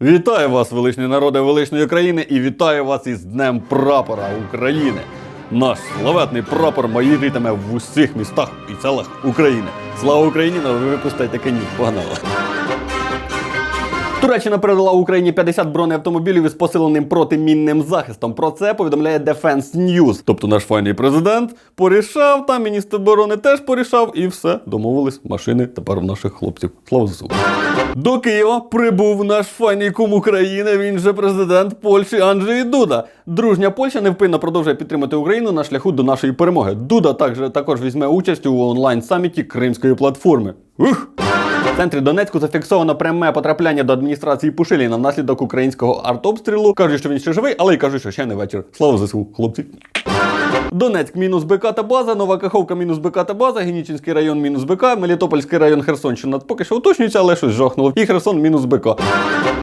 Вітаю вас, величні народи величної країни, і вітаю вас із Днем Прапора України. Наш славетний прапор маїритиме в усіх містах і селах України. Слава Україні! Ну, ви випускайте канів. Погнали! Туреччина передала Україні 50 бронеавтомобілів із посиленим протимінним захистом. Про це повідомляє Defense News. Тобто наш файний президент порішав, там міністр оборони теж порішав, і все, домовились. Машини тепер в наших хлопців. Слава ЗСУ. До Києва прибув наш файний кум України. Він же президент Польщі Анджей Дуда. Дружня Польща невпинно продовжує підтримати Україну на шляху до нашої перемоги. Дуда також, також візьме участь у онлайн саміті Кримської платформи. Ух! В центрі Донецьку зафіксовано пряме потрапляння до адміністрації Пушиліна внаслідок українського артобстрілу. Кажуть, що він ще живий, але й кажуть, що ще не вечір. Слава ЗСУ, хлопці. Донецьк мінус БК та база, Нова Каховка мінус БК та база, Генічинський район мінус БК, Мелітопольський район Херсонщина поки що уточнюється, але щось жохнуло. І Херсон мінус БК.